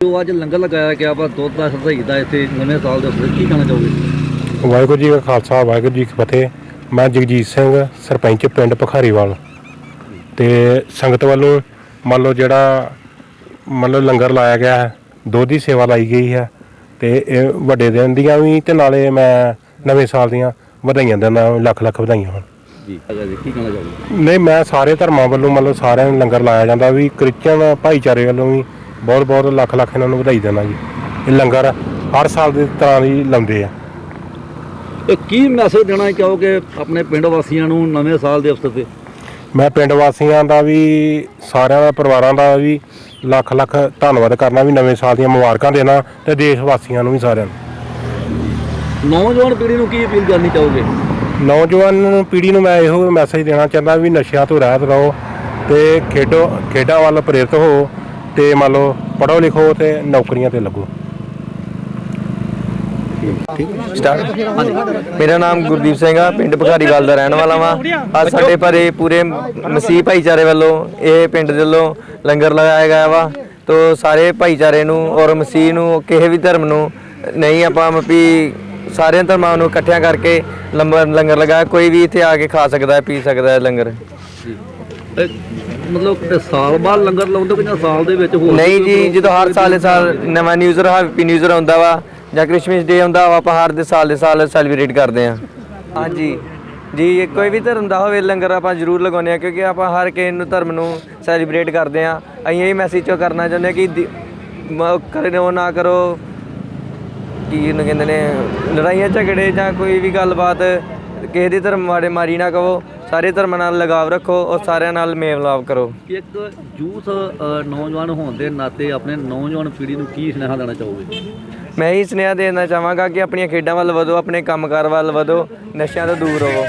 ਜੋ ਅੱਜ ਲੰਗਰ ਲਗਾਇਆ ਗਿਆ ਵਾ ਦੁੱਧ ਦਾ ਸ਼ਰਧਾਈ ਦਾ ਇੱਥੇ ਨਵੇਂ ਸਾਲ ਦੇ ਉੱਤੇ ਕੀ ਕਹਿਣਾ ਚਾਹੋਗੇ? ਵਾਹਿਗੁਰੂ ਜੀ ਕਾ ਖਾਲਸਾ ਵਾਹਿਗੁਰੂ ਜੀ ਕੀ ਫਤਿਹ। ਮੈਂ ਜਗਜੀਤ ਸਿੰਘ ਸਰਪੰਚ ਪਿੰਡ ਭਖਾਰੀਵਾਲ। ਤੇ ਸੰਗਤ ਵੱਲੋਂ ਮੰਨ ਲਓ ਜਿਹੜਾ ਮੰਨ ਲਓ ਲੰਗਰ ਲਾਇਆ ਗਿਆ ਹੈ ਦੁੱਧ ਦੀ ਸੇਵਾ ਲਾਈ ਗਈ ਹੈ। ਤੇ ਇਹ ਵੱਡੇ ਦਿਨ ਦੀਆਂ ਵੀ ਤੇ ਨਾਲੇ ਮੈਂ ਨਵੇਂ ਸਾਲ ਦੀਆਂ ਵਧਾਈਆਂ ਦਿੰਦਾ ਲੱਖ ਲੱਖ ਵਧਾਈਆਂ ਹੋਣ ਜੀ ਅਗਾ ਜੀ ਕੀ ਕਹਿਣਾ ਚਾਹੋਗੇ? ਨਹੀਂ ਮੈਂ ਸਾਰੇ ਧਰਮਾਂ ਵੱਲੋਂ ਮੰਨ ਲਓ ਸਾਰਿਆਂ ਨੂੰ ਲੰਗਰ ਲਾਇਆ ਜਾਂਦਾ ਵੀ ਕ੍ਰਿਸਚਨ ਭਾਈਚਾਰੇ ਵੱਲੋਂ ਵੀ ਬਹੁਤ ਬਹੁਤ ਲੱਖ ਲੱਖ ਇਹਨਾਂ ਨੂੰ ਵਧਾਈ ਦਿੰਦਾ ਜੀ। ਇਹ ਲੰਗਰ ਹਰ ਸਾਲ ਦੀ ਤਰ੍ਹਾਂ ਹੀ ਲਾਉਂਦੇ ਆ। ਇਹ ਕੀ ਮੈਸੇਜ ਦੇਣਾ ਚਾਹੋਗੇ ਆਪਣੇ ਪਿੰਡ ਵਾਸੀਆਂ ਨੂੰ ਨਵੇਂ ਸਾਲ ਦੇ ਅਵਸਰ ਤੇ? ਮੈਂ ਪਿੰਡ ਵਾਸੀਆਂ ਦਾ ਵੀ ਸਾਰਿਆਂ ਦਾ ਪਰਿਵਾਰਾਂ ਦਾ ਵੀ ਲੱਖ ਲੱਖ ਧੰਨਵਾਦ ਕਰਨਾ ਵੀ ਨਵੇਂ ਸਾਲ ਦੀਆਂ ਮੁਬਾਰਕਾਂ ਦੇਣਾ ਤੇ ਦੇਸ਼ ਵਾਸੀਆਂ ਨੂੰ ਵੀ ਸਾਰਿਆਂ ਨੂੰ। ਨੌਜਵਾਨ ਪੀੜ੍ਹੀ ਨੂੰ ਕੀ ਅਪੀਲ ਕਰਨੀ ਚਾਹੋਗੇ? ਨੌਜਵਾਨ ਪੀੜ੍ਹੀ ਨੂੰ ਮੈਂ ਇਹੋ ਮੈਸੇਜ ਦੇਣਾ ਚਾਹੁੰਦਾ ਵੀ ਨਸ਼ਿਆਂ ਤੋਂ ਰਹਿਤ ਰਹੋ ਤੇ ਖੇਡੋ ਖੇਡਾਂ ਵੱਲ ਪ੍ਰੇਰਿਤ ਹੋ। ਤੇ ਮੰਨ ਲਓ ਪੜ੍ਹੋ ਲਿਖੋ ਤੇ ਨੌਕਰੀਆਂ ਤੇ ਲੱਗੋ। ਸਟਾਰਟ ਮੇਰਾ ਨਾਮ ਗੁਰਦੀਪ ਸਿੰਘ ਆ ਪਿੰਡ ਭਖਾਰੀਵਾਲ ਦਾ ਰਹਿਣ ਵਾਲਾ ਵਾਂ। ਅੱਜ ਸਾਡੇ ਪਰੇ ਪੂਰੇ ਮਸੀਹ ਭਾਈਚਾਰੇ ਵੱਲੋਂ ਇਹ ਪਿੰਡ ਦੇ ਵੱਲੋਂ ਲੰਗਰ ਲਗਾਇਆ ਗਿਆ ਵਾ। ਤੋ ਸਾਰੇ ਭਾਈਚਾਰੇ ਨੂੰ ਔਰ ਮਸੀਹ ਨੂੰ ਕਿਸੇ ਵੀ ਧਰਮ ਨੂੰ ਨਹੀਂ ਆਪਾਂ ਵੀ ਸਾਰਿਆਂ ਧਰਮਾਂ ਨੂੰ ਇਕੱਠਿਆਂ ਕਰਕੇ ਲੰਗਰ ਲੰਗਰ ਲਗਾਇਆ। ਕੋਈ ਵੀ ਇੱਥੇ ਆ ਕੇ ਖਾ ਸਕਦਾ ਹੈ ਪੀ ਸਕਦਾ ਹੈ ਲੰਗਰ। ਮਤਲਬ ਕਿ ਸਾਲ ਬਾਅਦ ਲੰਗਰ ਲਾਉਂਦੇ ਕਿ ਜਾਂ ਸਾਲ ਦੇ ਵਿੱਚ ਹੋਰ ਨਹੀਂ ਕੋਈ ਜੀ ਜਦੋਂ ਹਰ ਸਾਲ ਦੇ ਸਾਲ ਨਵਾਂ ਨਿਊਜ਼ਰ ਹੈਪੀ ਨਿਊਜ਼ਰ ਆਉਂਦਾ ਵਾ ਜਾਂ ਕ੍ਰਿਸਮਸ ਡੇ ਆਉਂਦਾ ਵਾ ਆਪਾਂ ਹਰ ਦੇ ਸਾਲ ਦੇ ਸਾਲ ਸੈਲੀਬ੍ਰੇਟ ਕਰਦੇ ਆ ਹਾਂਜੀ। ਜੀ ਕੋਈ ਵੀ ਧਰਮ ਦਾ ਹੋਵੇ ਲੰਗਰ ਆਪਾਂ ਜ਼ਰੂਰ ਲਗਾਉਂਦੇ ਆ ਕਿਉਂਕਿ ਆਪਾਂ ਹਰ ਕਿਸੇ ਨੂੰ ਧਰਮ ਨੂੰ ਸੈਲੀਬ੍ਰੇਟ ਕਰਦੇ ਆ ਅਸੀਂ ਇਹ ਮੈਸੇਜ ਕਰਨਾ ਚਾਹੁੰਦੇ ਆ ਕਿ ਦਿ- ਮ- ਕਰੋ ਨਾ ਕਰੋ। ਕੀ ਇਹਨੂੰ ਕਹਿੰਦੇ ਨੇ ਲੜਾਈਆਂ ਝਗੜੇ ਜਾਂ ਕੋਈ ਵੀ ਗੱਲਬਾਤ ਕਿਸੇ ਦੇ ਧਰਮ ਬਾਰੇ ਮਾਰੀ ਨਾ ਕਹੋ ਸਾਰੇ ਧਰਮਾਂ ਨਾਲ ਲਗਾਵ ਰੱਖੋ ਔਰ ਸਾਰਿਆਂ ਨਾਲ ਮੇਲ ਮੇਲਮਿਲਾਪ ਕਰੋ। ਇੱਕ ਯੂਥ ਨੌਜਵਾਨ ਹੋਣ ਦੇ ਨਾਤੇ ਆਪਣੇ ਨੌਜਵਾਨ ਪੀੜ੍ਹੀ ਨੂੰ ਕੀ ਸੁਨੇਹਾ ਦੇਣਾ ਚਾਹੋਗੇ? ਮੈਂ ਹੀ ਸੁਨੇਹਾ ਦੇਣਾ ਚਾਹਾਂਗਾ ਕਿ ਆਪਣੀਆਂ ਖੇਡਾਂ ਵੱਲ ਵਧੋ ਆਪਣੇ ਕੰਮ ਕਾਰ ਵੱਲ ਵਧੋ ਨਸ਼ਿਆਂ ਤੋਂ ਦੂਰ ਰਹੋ।